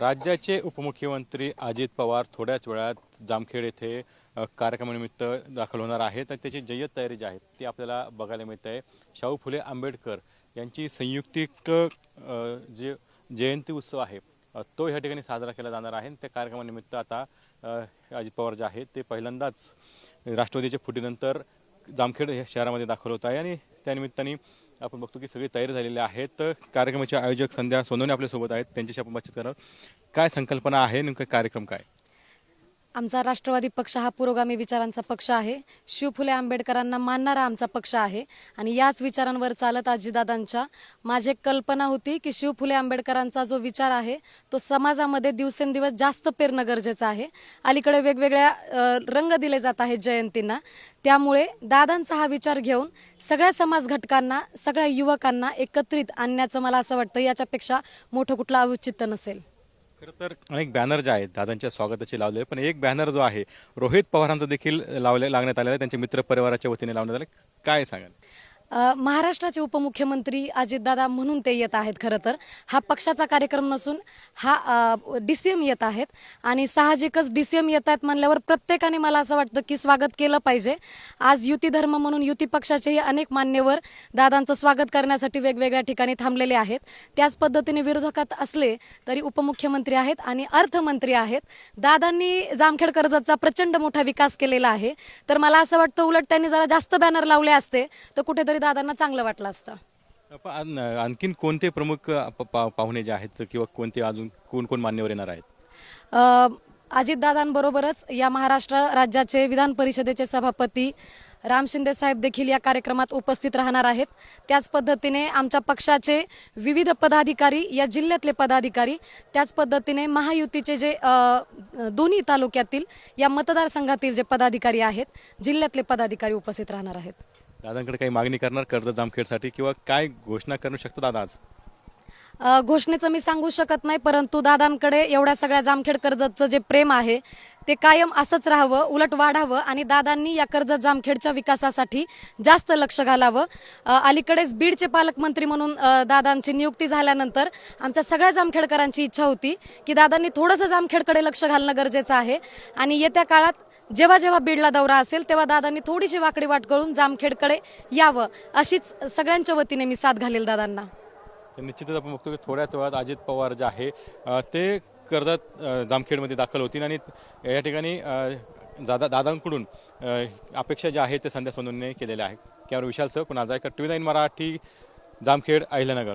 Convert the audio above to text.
राज्याचे उपमुख्यमंत्री अजित पवार थोड्याच वेळात जामखेड येथे कार्यक्रमानिमित्त दाखल होणार आहेत आणि त्याची जय्यत तयारी जी आहे ती आपल्याला बघायला मिळते. आहे शाहू फुले आंबेडकर यांची संयुक्तिक जे जयंती उत्सव आहे तो ह्या ठिकाणी साजरा केला जाणार आहे. आणि त्या कार्यक्रमानिमित्त आता अजित पवार जे आहेत ते पहिल्यांदाच राष्ट्रवादीच्या फुटीनंतर जामखेड शहरामध्ये दाखल होत आहे. आणि त्यानिमित्ताने आपण बघतो की सगळी तयारी झालेली आहे. तर कार्यक्रमाचे आयोजक संध्या सोनवणे आपल्यासोबत आहेत. त्यांच्याशी आपण बातचीत करणार काय संकल्पना आहे? नेमका कार्यक्रम काय? आमचा राष्ट्रवादी पक्ष हा पुरोगामी विचारांचा पक्ष आहे. शिव फुले आंबेडकरांना मानणारा आमचा पक्ष आहे. आणि याच विचारांवर चालत आजीदादांच्या माझी कल्पना होती की शिव फुले आंबेडकरांचा जो विचार आहे तो समाजामध्ये दिवसेंदिवस जास्त पेरणं गरजेचं आहे. अलीकडे वेगवेगळ्या रंग दिले जात आहेत जयंतींना. त्यामुळे दादांचा हा विचार घेऊन सगळ्या समाज घटकांना सगळ्या युवकांना एकत्रित आणण्याचं मला असं वाटतं. याच्यापेक्षा मोठं कुठलं औचित्य नसेल. खरं तर अनेक बॅनर जे आहेत दादांच्या स्वागताचे लावले पण एक बॅनर जो आहे रोहित पवारांचा देखील लावले लागण्यात आलेला आहे त्यांच्या मित्र परिवाराच्या वतीने लावण्यात आले काय सांगाल? महाराष्ट्राचे उपमुख्यमंत्री अजितदादा म्हणून ते येत आहेत खरं तर. हा पक्षाचा कार्यक्रम नसून हा डी सी एम येत आहेत. आणि साहजिकच डी सी एम येत आहेत म्हणल्यावर प्रत्येकाने मला असं वाटतं की स्वागत केलं पाहिजे. आज युती धर्म म्हणून युती पक्षाचेही अनेक मान्यवर दादांचं स्वागत करण्यासाठी वेगवेगळ्या ठिकाणी थांबलेले आहेत. त्याच पद्धतीने विरोधकात असले तरी उपमुख्यमंत्री आहेत आणि अर्थमंत्री आहेत. दादांनी जामखेड कर्जतचा प्रचंड मोठा विकास केलेला आहे. तर मला असं वाटतं उलट त्यांनी जरा जास्त बॅनर लावले असते. तर कुठेतरी दादांना चांगलं वाटलं असतं. आन- आणखीन कोणते प्रमुख अ, प- पा- पाहुणे जे आहेत किंवा कोणते अजून कोण कोण मान्यवर येणार आहेत? अ, अजितदादांबरोबरच या महाराष्ट्र राज्याचे विधान परिषदेचे सभापती राम शिंदे साहेब देखील या कार्यक्रमात उपस्थित राहणार आहेत. त्याच पद्धतीने आमच्या पक्षाचे विविध पदाधिकारी या जिल्ह्यातले पदाधिकारी त्याच पद्धतीने महायुतीचे जे अ, दोन्ही तालुक्यातील या मतदारसंघातील जे पदाधिकारी आहेत जिल्ह्यातले पदाधिकारी उपस्थित राहणार आहेत. दादांकडे काही मागणी करणार कर्ज जामखेडसाठी किंवा काय घोषणा करू शकतो दादा आज? अ, घोषणेचं मी सांगू शकत नाही परंतु दादांकडे एवढ्या सगळ्या जामखेड कर्जतचं जे प्रेम आहे ते कायम असंच राहावं उलट वाढावं आणि दादांनी या कर्जत जामखेडच्या विकासासाठी जास्त लक्ष घालावं. अ, अलीकडेच बीडचे पालकमंत्री म्हणून अ, दादांची नियुक्ती झाल्यानंतर आमच्या सगळ्या जामखेडकरांची इच्छा होती की दादांनी थोडंसं जामखेडकडे लक्ष घालणं गरजेचं आहे. आणि येत्या काळात जेव्हा जेव्हा बीडला दौरा असेल तेव्हा दादांनी थोडीशी वाकडी वाट करून जामखेडकडे यावं अशीच सगळ्यांच्या वतीने मी साथ घालेल दादांना. तर निश्चितच आपण बघतो की थोड्याच वेळात अजित पवार जे आहे ते कर्जत जामखेडमध्ये दाखल होतील आणि या ठिकाणी दादा दादांकडून अपेक्षा ज्या आहेत ते संध्या सोनूने केलेल्या आहेत. त्यावर विशाल सह Kunal Jaykar T V nine Marathi Jamkhed Ahilyanagar.